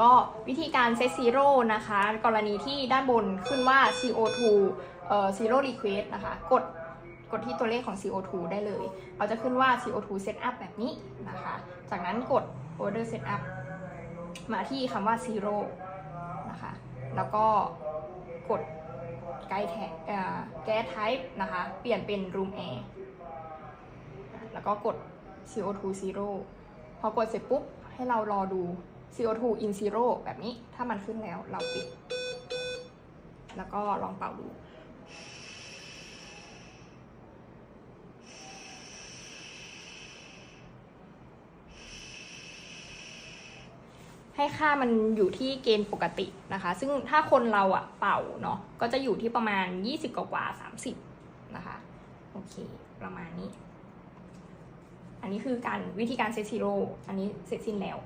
ก็วิธีการเซตซีโร่นะคะ กรณีที่ด้านบนขึ้นว่า CO2 เอ่อ zero request นะคะ กดกดที่ตัวเลขของ CO2 ได้เลย เราจะขึ้นว่า CO2 setup แบบนี้นะคะ จากนั้นกด order setup มาที่คำว่า zero นะคะ แล้วก็กดไกด์แท็กแก๊ส type นะคะ เปลี่ยนเป็น room air แล้วก็กด CO2 zero พอกดเสร็จปุ๊บ ให้เรารอดู CO2 in zero แบบนี้ถ้ามันขึ้นแล้วเราปิด แล้วก็ลองเป่าดู ให้ค่ามันอยู่ที่เกณฑ์ปกตินะคะ ซึ่งถ้าคนเราอะเป่าเนาะก็จะอยู่ที่ประมาณ 20 กว่าๆ30 นะคะ โอเค ประมาณนี้ อันนี้คือการวิธีการเซตซีโร่อันนี้เสร็จสิ้นแล้ว